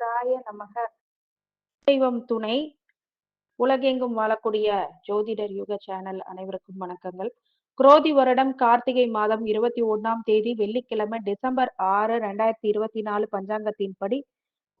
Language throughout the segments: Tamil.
குருபராய நமக. தெய்வம் துணை. உலகெங்கும் வாழக்கூடிய ஜோதிடர் யுக சேனல் அனைவருக்கும் வணக்கங்கள். குரோதி வருடம் கார்த்திகை மாதம் இருபத்தி ஒன்னாம் தேதி வெள்ளிக்கிழமை டிசம்பர் ஆறு ரெண்டாயிரத்தி இருபத்தி நாலு பஞ்சாங்கத்தின்படி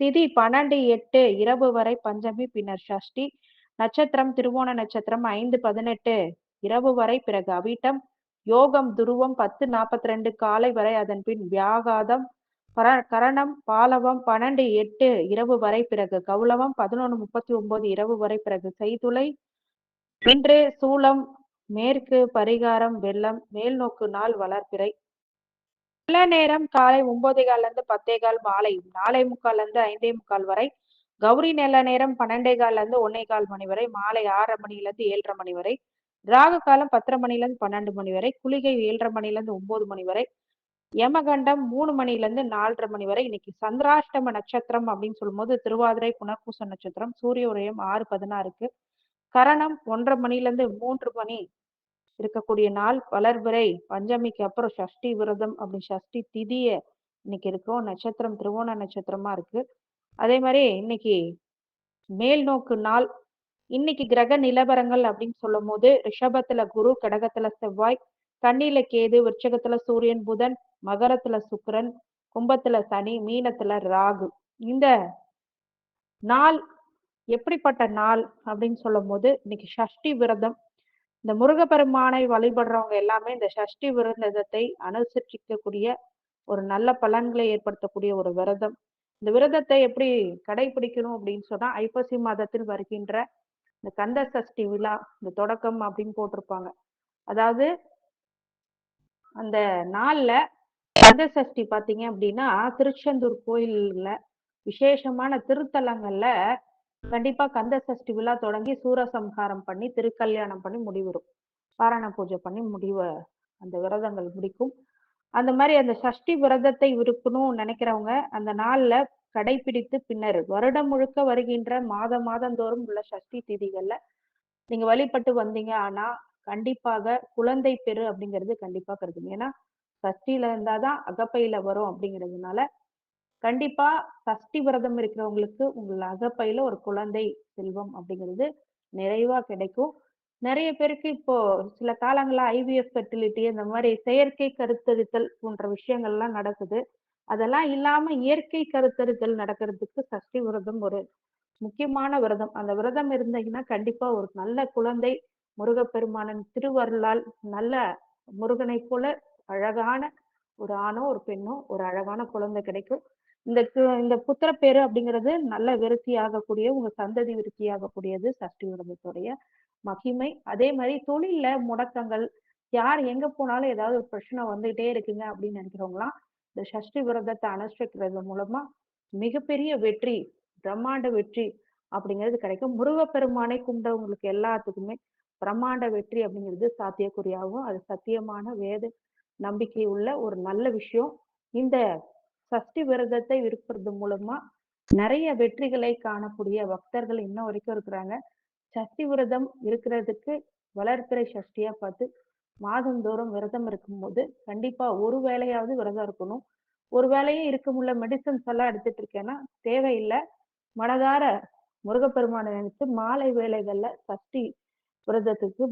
திதி பன்னெண்டு எட்டு இரவு வரை பஞ்சமி பின்னர் ஷஷ்டி. நட்சத்திரம் திருவோண நட்சத்திரம் ஐந்து பதினெட்டு இரவு வரை பிறகு அவிட்டம். யோகம் துருவம் பத்து நாற்பத்தி ரெண்டு காலை வரை அதன் பின் வியாகாதம். பர- கரணம் பாலவம் பன்னெண்டு எட்டு இரவு வரை பிறகு கௌளவம் பதினொன்று முப்பத்தி ஒன்பது இரவு வரை பிறகு செய்துளை. இன்று சூளம் மேற்கு பரிகாரம் வெள்ளம் மேல் நோக்கு நாள் வளர்ப்பிறை சில நேரம் காலை ஒன்பதே கால்ல இருந்து பத்தே கால் மாலை நாலே முக்கால்ல இருந்து ஐந்தே முக்கால் வரை கௌரி நல்ல நேரம் பன்னெண்டே கால்ல இருந்து ஒன்னே கால் மணி வரை மாலை ஆறரை மணில இருந்து ஏழரை மணி வரை ராகு காலம் பத்தரை மணில இருந்து பன்னெண்டு மணி வரை குளிகை ஏழரை மணில இருந்து ஒன்பது மணி வரை யமகண்டம் மூணு மணில இருந்து நாலரை மணி வரை இன்னைக்கு சந்திராஷ்டம நட்சத்திரம் அப்படின்னு சொல்லும்போது திருவாதிரை புனர்பூச நட்சத்திரம் சூரிய உதயம் ஆறு பதினாறுக்கு. கரணம் ஒன்றரை மணில இருந்து மூன்று மணி இருக்கக்கூடிய நாள் வளர்பிறை பஞ்சமிக்கு அப்புறம் சஷ்டி விரதம் அப்படி சஷ்டி திதிய இன்னைக்கு இருக்கும். நட்சத்திரம் திருவோண நட்சத்திரமா இருக்கு. அதே மாதிரி இன்னைக்கு மேல் நோக்கு நாள். இன்னைக்கு கிரக நிலவரங்கள் அப்படின்னு சொல்லும் போது ரிஷபத்துல குரு கடகத்துல செவ்வாய் கண்ணில கேது விருட்சகத்துல சூரியன் புதன் மகரத்துல சுக்கரன் கும்பத்துல சனி மீனத்துல ராகு. இந்த நாள் எப்படிப்பட்ட நாள் அப்படின்னு சொல்லும் போது இன்னைக்கு சஷ்டி விரதம். இந்த முருகப்பெருமானை வழிபடுறவங்க எல்லாமே இந்த சஷ்டி விரதத்தை அனுசரிக்கக்கூடிய ஒரு நல்ல பலன்களை ஏற்படுத்தக்கூடிய ஒரு விரதம். இந்த விரதத்தை எப்படி கடைபிடிக்கணும் அப்படின்னு சொன்னா ஐப்பசி மாதத்தில் வருகின்ற இந்த கந்த சஷ்டி விழா இந்த தொடக்கம் அப்படின்னு போட்டிருப்பாங்க. அதாவது அந்த நாள்ல கந்த சஷ்டி பாத்தீங்க அப்படின்னா திருச்செந்தூர் கோயில்ல விசேஷமான திருத்தலங்கள்ல கண்டிப்பா கந்த சஷ்டி விழா தொடங்கி சூரசம்ஹாரம் பண்ணி திருக்கல்யாணம் பண்ணி முடிவுறும் பாரண பூஜை பண்ணி முடிவு அந்த விரதங்கள் முடிக்கும். அந்த மாதிரி அந்த சஷ்டி விரதத்தை இருக்கணும்னு நினைக்கிறவங்க அந்த நாள்ல கடைபிடித்து பின்னர் வருடம் முழுக்க வருகின்ற மாதம் மாதந்தோறும் உள்ள சஷ்டி திதிகள்ல நீங்க வழிபட்டு வந்தீங்க ஆனா கண்டிப்பாக குழந்தை பெரு அப்படிங்கிறது கண்டிப்பா கருதுங்க. ஏன்னா சஷ்டியில இருந்தாதான் அகப்பையில வரும் அப்படிங்கிறதுனால கண்டிப்பா சஷ்டி விரதம் இருக்கிறவங்களுக்கு உங்கள் அகப்பையில ஒரு குழந்தை செல்வம் அப்படிங்கிறது நிறைவா கிடைக்கும். நிறைய பேருக்கு இப்போ சில காலங்களா ஐவிஎஃப் ஃபெர்டிலிட்டி இந்த மாதிரி செயற்கை கருத்தரித்தல் போன்ற விஷயங்கள்லாம் நடக்குது. அதெல்லாம் இல்லாம இயற்கை கருத்தரித்தல் நடக்கிறதுக்கு சஷ்டி விரதம் ஒரு முக்கியமான விரதம். அந்த விரதம் இருந்தீங்கன்னா கண்டிப்பா ஒரு நல்ல குழந்தை முருகப்பெருமானன் திருவருளால் நல்ல முருகனை போல அழகான ஒரு ஆணோ ஒரு பெண்ணோ ஒரு அழகான குழந்தை கிடைக்கும். இந்த இந்த புத்திர பேரு அப்படிங்கிறது நல்ல விருத்தி ஆகக்கூடிய உங்க சந்ததி விருத்தி ஆகக்கூடியது சஷ்டி விரதத்துடைய மகிமை. அதே மாதிரி தொழில்ல முடக்கங்கள் யார் எங்க போனாலும் ஏதாவது ஒரு பிரச்சனை வந்துகிட்டே இருக்குங்க அப்படின்னு நினைக்கிறவங்களாம் இந்த சஷ்டி விரதத்தை அனுஷ்டிக்கிறது மூலமா மிகப்பெரிய வெற்றி பிரம்மாண்ட வெற்றி அப்படிங்கிறது கிடைக்கும். முருகப்பெருமானை கும்பிட்டவங்களுக்கு எல்லாத்துக்குமே பிரம்மாண்ட வெற்றி அப்படிங்கிறது சாத்தியக்குறியாகும். அது சத்தியமான வேத நம்பிக்கை உள்ள ஒரு நல்ல விஷயம். இந்த சஷ்டி விரதத்தை இருக்கிறது மூலமா நிறைய வெற்றிகளை காணக்கூடிய பக்தர்கள் இன்ன வரைக்கும் இருக்கிறாங்க. சஷ்டி விரதம் இருக்கிறதுக்கு வளர்பிறை சஷ்டியா பார்த்து மாதந்தோறும் விரதம் இருக்கும்போது கண்டிப்பா ஒரு வேளையாவது விரதம் இருக்கணும். ஒரு வேலையே இருக்க முடியல மெடிசன்ஸ் எல்லாம் எடுத்துட்டு இருக்கேன்னா தேவையில்லை. மனதார முருகப்பெருமானை நினைச்சு மாலை வேலைகள்ல சஷ்டி விரதத்துக்கு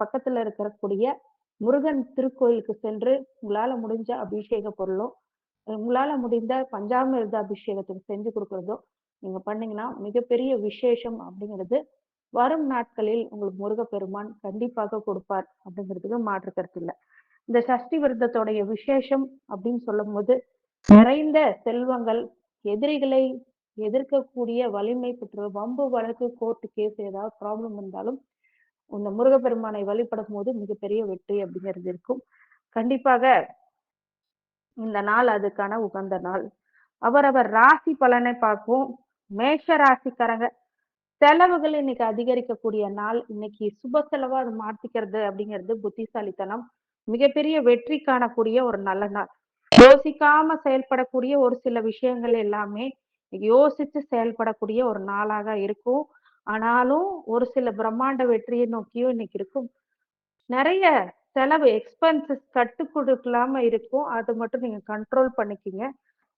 பக்கத்துல இருக்கக்கூடிய முருகன் திருக்கோயிலுக்கு சென்று உங்களால முடிஞ்ச அபிஷேக பொருளும் உங்களால முடிந்த பஞ்சாமிர்த அபிஷேகத்துக்கு செஞ்சு கொடுக்கறதோ நீங்க பண்ணீங்கன்னா மிகப்பெரிய விசேஷம் அப்படிங்கிறது வரும் நாட்களில் உங்களுக்கு முருகப்பெருமான் கண்டிப்பாக கொடுப்பார் அப்படிங்கிறதுக்கு மாற்று கருத்து இல்லை. இந்த சஷ்டி விரதத்தோடைய விசேஷம் அப்படின்னு சொல்லும் போது நிறைந்த செல்வங்கள் எதிரிகளை எதிர்க்கக்கூடிய வலிமை பெற்ற வம்பு வழக்கு கோர்ட்டு கேஸ் ஏதாவது ப்ராப்ளம் இருந்தாலும் இந்த முருகப்பெருமானை வழிபடும் போது மிகப்பெரிய வெற்றி அப்படிங்கிறது இருக்கும். கண்டிப்பாக இந்த நாள் அதுக்கான உகந்த நாள். அவரவர் ராசி பலனை பார்ப்போம். மேஷ ராசிக்காரங்க செலவுகள் இன்னைக்கு அதிகரிக்கக்கூடிய நாள். இன்னைக்கு சுப செலவா அது மாத்திக்கிறது அப்படிங்கிறது புத்திசாலித்தனம். மிகப்பெரிய வெற்றி காணக்கூடிய ஒரு நல்ல நாள். யோசிக்காம செயல்படக்கூடிய ஒரு சில விஷயங்கள் எல்லாமே யோசிச்சு செயல்படக்கூடிய ஒரு நாளாக இருக்கும். ஆனாலும் ஒரு சில பிரம்மாண்ட வெற்றியை நோக்கியும் இன்னைக்கு இருக்கும். நிறைய செலவு எக்ஸ்பென்சஸ் கட்டு கொடுக்கலாம இருக்கும். அது மட்டும் நீங்க கண்ட்ரோல் பண்ணிக்கிங்க.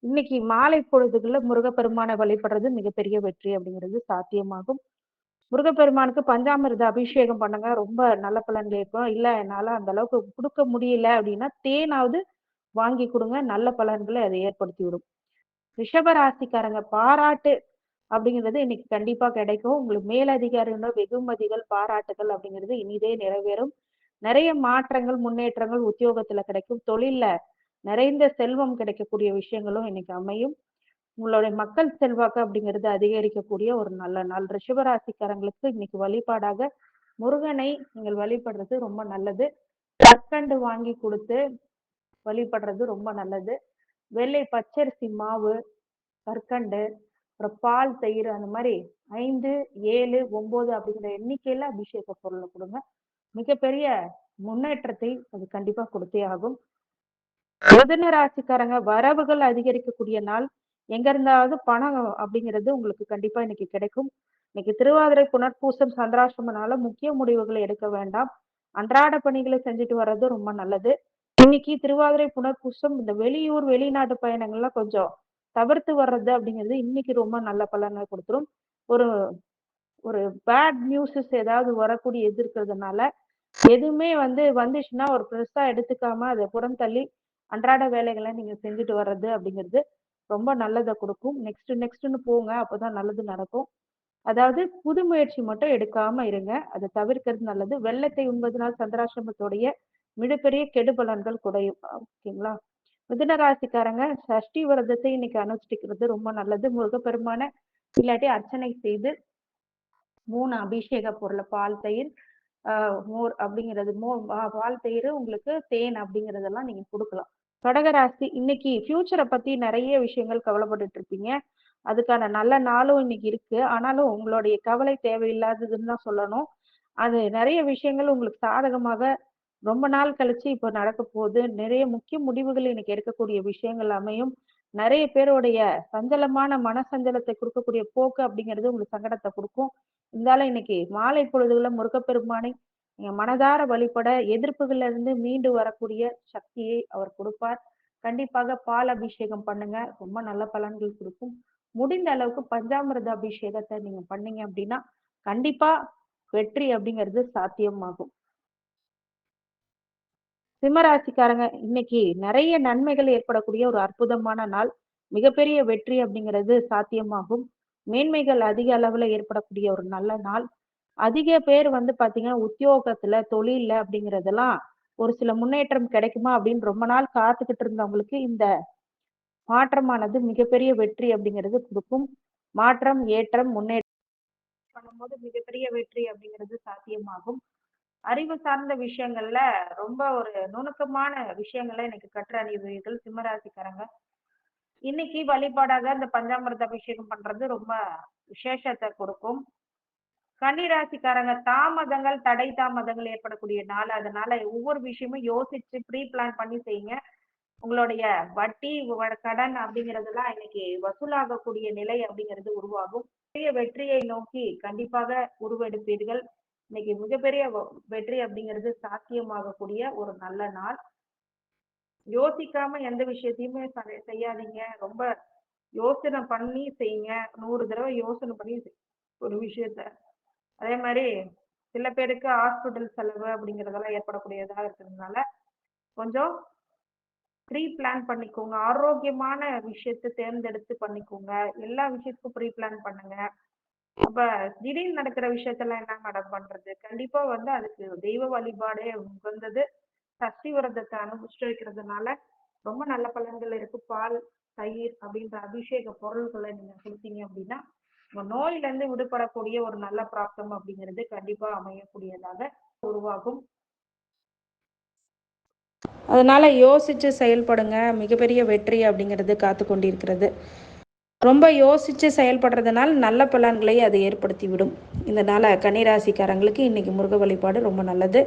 இன்னைக்கு மாலை பொழுதுகளில் முருகப்பெருமானை வழிபடுறது மிகப்பெரிய வெற்றி அப்படிங்கிறது சாத்தியமாகும். முருகப்பெருமானுக்கு பஞ்சாமிர்த அபிஷேகம் பண்ணுங்க. ரொம்ப நல்ல பலன்கள் இருக்கும் இல்ல என்னால அந்த அளவுக்கு கொடுக்க முடியல அப்படின்னா தேனாவது வாங்கி கொடுங்க. நல்ல பலன்களை அதை ஏற்படுத்தி விடும் ரிஷபராசிக்காரங்க பாராட்டு அப்படிங்கிறது இன்னைக்கு கண்டிப்பா கிடைக்கும். உங்களுக்கு மேலதிகாரிகளோட வெகுமதிகள் பாராட்டுகள் அப்படிங்கிறது இனிதே நிறைவேறும். நிறைய மாற்றங்கள் முன்னேற்றங்கள் உத்தியோகத்துல கிடைக்கும். தொழில்ல நிறைந்த செல்வம் கிடைக்கக்கூடிய விஷயங்களும் இன்னைக்கு அமையும். உங்களுடைய மக்கள் செல்வாக்கு அப்படிங்கிறது அதிகரிக்கக்கூடிய ஒரு நல்ல நாள். ரிஷபராசிக்காரங்களுக்கு இன்னைக்கு வழிபாடாக முருகனை நீங்கள் வழிபடுறது ரொம்ப நல்லது. கற்கண்டு வாங்கி கொடுத்து வழிபடுறது ரொம்ப நல்லது. வெள்ளை பச்சரிசி மாவு கற்கண்டு அப்புறம் பால் தயிர் அந்த மாதிரி ஐந்து ஏழு ஒன்பது அப்படிங்கிற எண்ணிக்கையில அபிஷேக பொருளை கொடுங்க. மிகப்பெரிய முன்னேற்றத்தை அது கண்டிப்பா கொடுத்தே ஆகும். மிதுன ராசிக்காரங்க வரவுகள் அதிகரிக்கக்கூடிய நாள். எங்க இருந்தாவது பணம் அப்படிங்கிறது உங்களுக்கு கண்டிப்பா இன்னைக்கு கிடைக்கும். இன்னைக்கு திருவாதிரை புனர்பூசம் சந்திராசிரமனால முக்கிய முடிவுகளை எடுக்க வேண்டாம். அன்றாட பணிகளை செஞ்சுட்டு வர்றது ரொம்ப நல்லது. இன்னைக்கு திருவாதிரை புனர்பூசம் இந்த வெளியூர் வெளிநாட்டு பயணங்கள்லாம் கொஞ்சம் தவிர்த்து வர்றது அப்படிங்கிறது இன்னைக்கு ரொம்ப நல்ல பலனை கொடுத்துரும். ஒரு ஒரு பேட் நியூஸஸ் ஏதாவது வரக்கூடிய இது இருக்கிறதுனால எதுவுமே வந்து வந்துச்சுன்னா ஒரு பெருசா எடுத்துக்காம அதை புறம் தள்ளி அன்றாட வேலைகளை நீங்க செஞ்சுட்டு வர்றது அப்படிங்கிறது ரொம்ப நல்லதை கொடுக்கும். நெக்ஸ்ட் நெக்ஸ்ட்னு போங்க அப்போதான் நல்லது நடக்கும். அதாவது புது முயற்சி மட்டும் எடுக்காம இருங்க. அதை தவிர்க்கிறது நல்லது. வெள்ளத்தை உண்பதனால் சந்திராசிரமத்துடைய மிகப்பெரிய கெடுபலன்கள் குறையும். ஓகேங்களா? மிதுனராசிக்காரங்க சஷ்டி விரதத்தை இன்னைக்கு அனுஷ்டிக்கிறது ரொம்ப நல்லது. முருகப்பெருமான இல்லாட்டி அர்ச்சனை செய்து மூணு அபிஷேக பொருளை பால் தயிர் மோர் அப்படிங்கிறது மோர் பால் தயிர் உங்களுக்கு தேன் அப்படிங்கறதெல்லாம் நீங்க கொடுக்கலாம். கடகராசி இன்னைக்கு ஃபியூச்சரை பத்தி நிறைய விஷயங்கள் கவலைப்பட்டுட்டு இருப்பீங்க அதுக்கான நல்ல நாளும் இன்னைக்கு இருக்கு. ஆனாலும் உங்களுடைய கவலை தேவையில்லாததுன்னு தான் சொல்லணும். அது நிறைய விஷயங்கள் உங்களுக்கு சாதகமாக ரொம்ப நாள் கழிச்சு இப்போ நடக்க போகுது. நிறைய முக்கிய முடிவுகள் இன்னைக்கு எடுக்கக்கூடிய விஷயங்கள் அமையும். நிறைய பேருடைய சஞ்சலமான மனசஞ்சலத்தை கொடுக்கக்கூடிய போக்கு அப்படிங்கிறது உங்களுக்கு சங்கடத்தை கொடுக்கும். இருந்தாலும் இன்னைக்கு மாலை பொழுதுகளை முருகப்பெருமானை நீங்க மனதார வழிபட எதிர்ப்புகள்ல இருந்து மீண்டு வரக்கூடிய சக்தியை அவர் கொடுப்பார். கண்டிப்பாக பால் அபிஷேகம் பண்ணுங்க. ரொம்ப நல்ல பலன்கள் கொடுக்கும். முடிந்த அளவுக்கு பஞ்சாமிரத அபிஷேகத்தை நீங்க பண்ணீங்க அப்படின்னா கண்டிப்பா வெற்றி அப்படிங்கிறது சாத்தியமாகும். சிம்மராசிக்காரங்க இன்னைக்கு நிறைய நன்மைகள் ஏற்படக்கூடிய ஒரு அற்புதமான நாள். மிகப்பெரிய வெற்றி அப்படிங்கிறது சாத்தியமாகும். மேன்மைகள் அதிக அளவுல ஏற்படக்கூடிய ஒரு நல்ல நாள். அதிக பேர் வந்து பாத்தீங்கன்னா உத்தியோகத்துல தொழில்ல அப்படிங்கறதெல்லாம் ஒரு சில முன்னேற்றம் கிடைக்குமா அப்படின்னு ரொம்ப நாள் காத்துக்கிட்டு இருந்தவங்களுக்கு இந்த மாற்றமானது மிகப்பெரிய வெற்றி அப்படிங்கிறது கொடுக்கும். மாற்றம் ஏற்றம் முன்னேற்றம் பண்ணும்போது மிகப்பெரிய வெற்றி அப்படிங்கிறது சாத்தியமாகும். அறிவு சார்ந்த விஷயங்கள்ல ரொம்ப ஒரு நுணுக்கமான விஷயங்களை இன்னைக்கு கற்றறிவீர்கள் சிம்மராசிக்காரங்க. இன்னைக்கு வழிபாடாக இந்த பஞ்சாமிர்த அபிஷேகம் பண்றது ரொம்ப விசேஷத்தை கொடுக்கும். கன்னிராசிக்காரங்க தாமதங்கள் தடை தாமதங்கள் ஏற்படக்கூடிய நாள். அதனால ஒவ்வொரு விஷயமும் யோசிச்சு ப்ரீ பிளான் பண்ணி செய்யுங்க. உங்களுடைய வட்டி வ- கடன் அப்படிங்கறதெல்லாம் இன்னைக்கு வசூலாகக்கூடிய நிலை அப்படிங்கிறது உருவாகும். பெரிய வெற்றியை நோக்கி கண்டிப்பாக உருவெடுப்பீர்கள். இன்னைக்கு மிகப்பெரிய வெற்றி அப்படிங்கிறது சாத்தியமாகக்கூடிய ஒரு நல்ல நாள். யோசிக்காம எந்த விஷயத்தையுமே செய்யாதீங்க. ரொம்ப யோசனை பண்ணி செய்யுங்க. நூறு தடவை யோசனை பண்ணி செய்- ஒரு விஷயத்த. அதே மாதிரி சில பேருக்கு ஹாஸ்பிட்டல் செலவு அப்படிங்கறதெல்லாம் ஏற்படக்கூடியதாக இருக்கிறதுனால கொஞ்சம் ப்ரீ பிளான் பண்ணிக்கோங்க. ஆரோக்கியமான விஷயத்தை தேர்ந்தெடுத்து பண்ணிக்கோங்க. எல்லா விஷயத்துக்கும் ப்ரீ பிளான் பண்ணுங்க. அப்ப திடீர்னு நடக்கிற விஷயத்தெல்லாம் என்ன மேடம் பண்றது? கண்டிப்பா வந்து அதுக்கு தெய்வ வழிபாடே உகந்தது. சஷ்டி விரதத்தை அனுஷ்டிக்கிறதுனால ரொம்ப நல்ல பலன்கள் இருக்கு. பால் தயிர் அப்படின்ற அபிஷேக பொருள்களை நீங்க கொடுத்தீங்க அப்படின்னா உங்க நோயில இருந்து விடுபடக்கூடிய ஒரு நல்ல பிராப்தம் அப்படிங்கிறது கண்டிப்பா அமையக்கூடியதாக உருவாகும். அதனால யோசிச்சு செயல்படுங்க. மிகப்பெரிய வெற்றி அப்படிங்கிறது காத்து கொண்டிருக்கிறது ரொம்ப யோசித்து செயல்படுறதுனால நல்ல பலன்களை அது ஏற்படுத்தி விடும் இதனால கன்னிராசிக்காரங்களுக்கு இன்னைக்கு முருக வழிபாடு ரொம்ப நல்லது.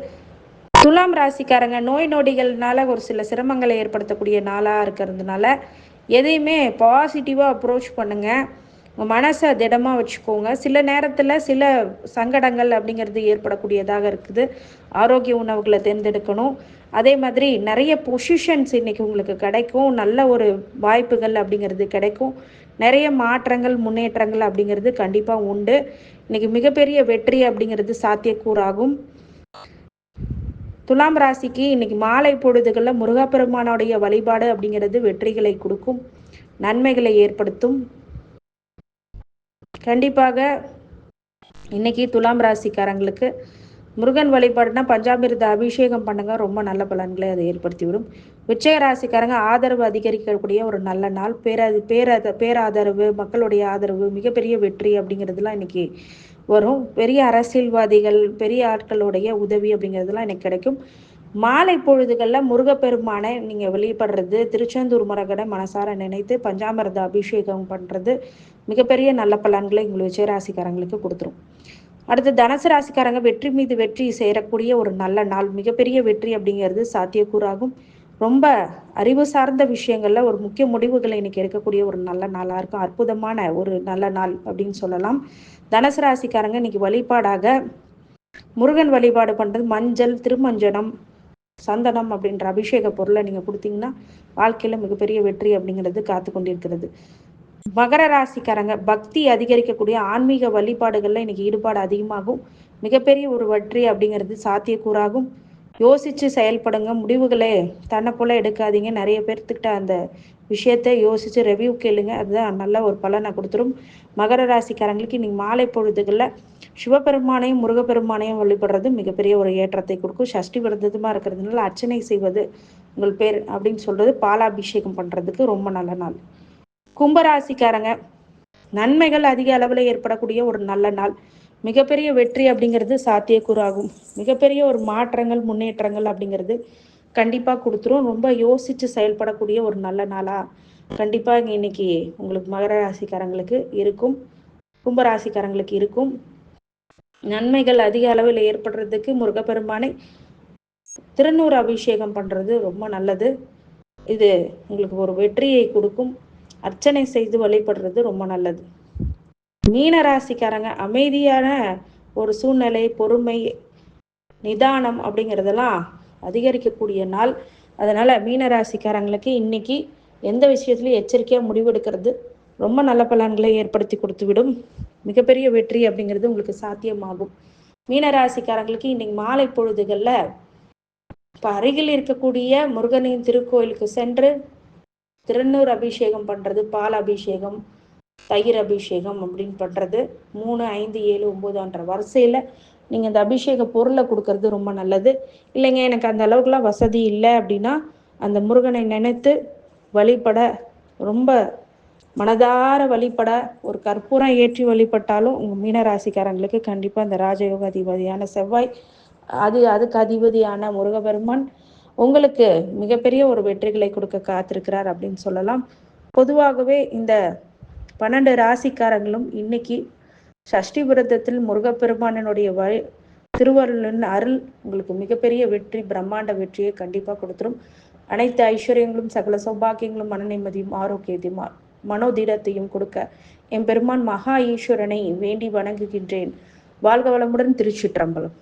துலாம் ராசிக்காரங்க நோய் நொடிகள்னால ஒரு சில சிரமங்களை ஏற்படுத்தக்கூடிய நாளாக இருக்கிறதுனால எதையுமே பாசிட்டிவாக அப்ரோச் பண்ணுங்கள் உங்கள் மனசை திடமாக வச்சுக்கோங்க. சில நேரத்தில் சில சங்கடங்கள் அப்படிங்கிறது ஏற்படக்கூடியதாக இருக்குது. ஆரோக்கிய உணவுகளை தேர்ந்தெடுக்கணும். அதே மாதிரி நிறைய பொசிஷன்ஸ் இன்றைக்கி உங்களுக்கு கிடைக்கும். நல்ல ஒரு வாய்ப்புகள் அப்படிங்கிறது கிடைக்கும். நிறைய மாற்றங்கள் முன்னேற்றங்கள் அப்படிங்கிறது கண்டிப்பாக உண்டு. இன்றைக்கி மிகப்பெரிய வெற்றி அப்படிங்கிறது சாத்தியக்கூறாகும். துலாம் ராசிக்கு இன்னைக்கு மாலை பொழுதுகளில் முருகப்பெருமானுடைய வழிபாடு அப்படிங்கிறது வெற்றிகளை கொடுக்கும். நன்மைகளை ஏற்படுத்தும். கண்டிப்பாக இன்னைக்கு துலாம் ராசிக்காரங்களுக்கு முருகன் வழிபாடுனா பஞ்சாமிரத அபிஷேகம் பண்ணுங்க. ரொம்ப நல்ல பலன்களை அதை ஏற்படுத்திவிடும் உச்சய ராசிக்காரங்க ஆதரவு அதிகரிக்கக்கூடிய ஒரு நல்ல நாள். பேராது பேராத பேராதரவு மக்களுடைய ஆதரவு மிகப்பெரிய வெற்றி அப்படிங்கிறதுலாம் இன்னைக்கு வரும். பெரிய அரசியல்வாதிகள் பெரிய ஆட்களுடைய உதவி அப்படிங்கிறதுலாம் எனக்கு கிடைக்கும். மாலை பொழுதுகளில் முருகப்பெருமானை நீங்கள் வெளிப்படுறது திருச்செந்தூர் முருகனை மனசார நினைத்து பஞ்சாமிரத அபிஷேகம் பண்ணுறது மிகப்பெரிய நல்ல பலன்களை உங்களுக்கு விஜயராசிக்காரங்களுக்கு கொடுத்துரும். அடுத்து தனுசு ராசிக்காரங்க வெற்றி மீது வெற்றி சேரக்கூடிய ஒரு நல்ல நாள் மிகப்பெரிய வெற்றி அப்படிங்கிறது சாத்தியக்கூறாகும். ரொம்ப அறிவு சார்ந்த விஷயங்கள்ல ஒரு முக்கிய முடிவுகளை இன்னைக்கு எடுக்கக்கூடிய ஒரு நல்ல நாளாக இருக்கும். அற்புதமான ஒரு நல்ல நாள் அப்படின்னு சொல்லலாம். தனுசு ராசிக்காரங்க இன்னைக்கு வழிபாடாக முருகன் வழிபாடு பண்ணுறது மஞ்சள் திருமஞ்சனம் சந்தனம் அப்படின்ற அபிஷேக பொருளை நீங்கள் கொடுத்தீங்கன்னா வாழ்க்கையில் மிகப்பெரிய வெற்றி அப்படிங்கிறது காத்து கொண்டிருக்கிறது. மகர ராசிக்காரங்க பக்தி அதிகரிக்கக்கூடிய ஆன்மீக வழிபாடுகளில் இன்னைக்கு ஈடுபாடு அதிகமாகும். மிகப்பெரிய ஒரு வெற்றி அப்படிங்கிறது சாத்தியக்கூறாகும். யோசித்து செயல்படுங்க முடிவுகளே தன்னை போல எடுக்காதீங்க. நிறைய பேர்த்துக்கிட்ட அந்த விஷயத்தை யோசித்து ரெவ்யூ கேளுங்க. அதுதான் நல்ல ஒரு பலனை கொடுத்துரும். மகர ராசிக்காரங்களுக்கு இன்னைக்கு மாலை பொழுதுகளில் சிவபெருமானையும் முருகப்பெருமானையும் வழிபடுறது மிகப்பெரிய ஒரு ஏற்றத்தை கொடுக்கும். சஷ்டி விரதமாக இருக்கிறதுனால அர்ச்சனை செய்வது உங்கள் பேர் அப்படின்னு சொல்கிறது பாலாபிஷேகம் பண்ணுறதுக்கு ரொம்ப நல்ல நாள். கும்பராசிக்காரங்க நன்மைகள் அதிக அளவில் ஏற்படக்கூடிய ஒரு நல்ல நாள். மிகப்பெரிய வெற்றி அப்படிங்கிறது சாத்தியக்கூறாகும். மிகப்பெரிய ஒரு மாற்றங்கள் முன்னேற்றங்கள் அப்படிங்கிறது கண்டிப்பாக கொடுத்துரும். ரொம்ப யோசித்து செயல்படக்கூடிய ஒரு நல்ல நாளாக கண்டிப்பாக இங்கே இன்னைக்கு உங்களுக்கு மகர ராசிக்காரங்களுக்கு இருக்கும். கும்பராசிக்காரங்களுக்கு இருக்கும். நன்மைகள் அதிக அளவில் ஏற்படுறதுக்கு முருகப்பெருமானை திருநூறு அபிஷேகம் பண்ணுறது ரொம்ப நல்லது. இது உங்களுக்கு ஒரு வெற்றியை கொடுக்கும். அர்ச்சனை செய்து வழிபடுறது ரொம்ப நல்லது. மீன ராசிக்காரங்க அமைதியான ஒரு சூழ்நிலை பொறுமை நிதானம் அப்படிங்கிறதெல்லாம் அதிகரிக்கக்கூடிய நாள். அதனால் மீனராசிக்காரங்களுக்கு இன்னைக்கு எந்த விஷயத்துலையும் எச்சரிக்கையாக முடிவெடுக்கிறது ரொம்ப நல்ல பலன்களை ஏற்படுத்தி கொடுத்து விடும் மிகப்பெரிய வெற்றி அப்படிங்கிறது உங்களுக்கு சாத்தியமாகும். மீனராசிக்காரங்களுக்கு இன்னைக்கு மாலை பொழுதுகளில் இப்போ அருகில் இருக்கக்கூடிய முருகனின் திருக்கோயிலுக்கு சென்று திருநூறு அபிஷேகம் பண்ணுறது பால் அபிஷேகம் தயிர் அபிஷேகம் அப்படின்னு பண்ணுறது மூணு ஐந்து ஏழு ஒம்பதுன்ற வரிசையில் நீங்கள் இந்த அபிஷேக பொருளை கொடுக்கறது ரொம்ப நல்லது. இல்லைங்க எனக்கு அந்த அளவுக்குலாம் வசதி இல்லை அப்படின்னா அந்த முருகனை நினைத்து வழிபட ரொம்ப மனதார வழிபட ஒரு கற்பூரம் ஏற்றி வழிபட்டாலும் உங்கள் மீனராசிக்காரங்களுக்கு கண்டிப்பாக அந்த ராஜயோக அதிபதியான செவ்வாய் அது அதுக்கு அதிபதியான முருகபெருமான் உங்களுக்கு மிகப்பெரிய ஒரு வெற்றிகளை கொடுக்க காத்திருக்கிறார் அப்படின்னு சொல்லலாம். பொதுவாகவே இந்த பன்னெண்டு ராசிக்காரங்களும் இன்னைக்கு சஷ்டி விரதத்தில் முருகப்பெருமானனுடைய வழி திருவருளின் அருள் உங்களுக்கு மிகப்பெரிய வெற்றி பிரம்மாண்ட வெற்றியை கண்டிப்பாக கொடுத்துரும். அனைத்து ஐஸ்வர்யங்களும் சகல சௌபாகியங்களும் மன நிம்மதியும் ஆரோக்கியத்தையும் மனோதீரத்தையும் கொடுக்க என் பெருமான் மகா ஈஸ்வரனை வேண்டி வணங்குகின்றேன். வாழ்க வளமுடன் திருச்சிற்றம்பலம்.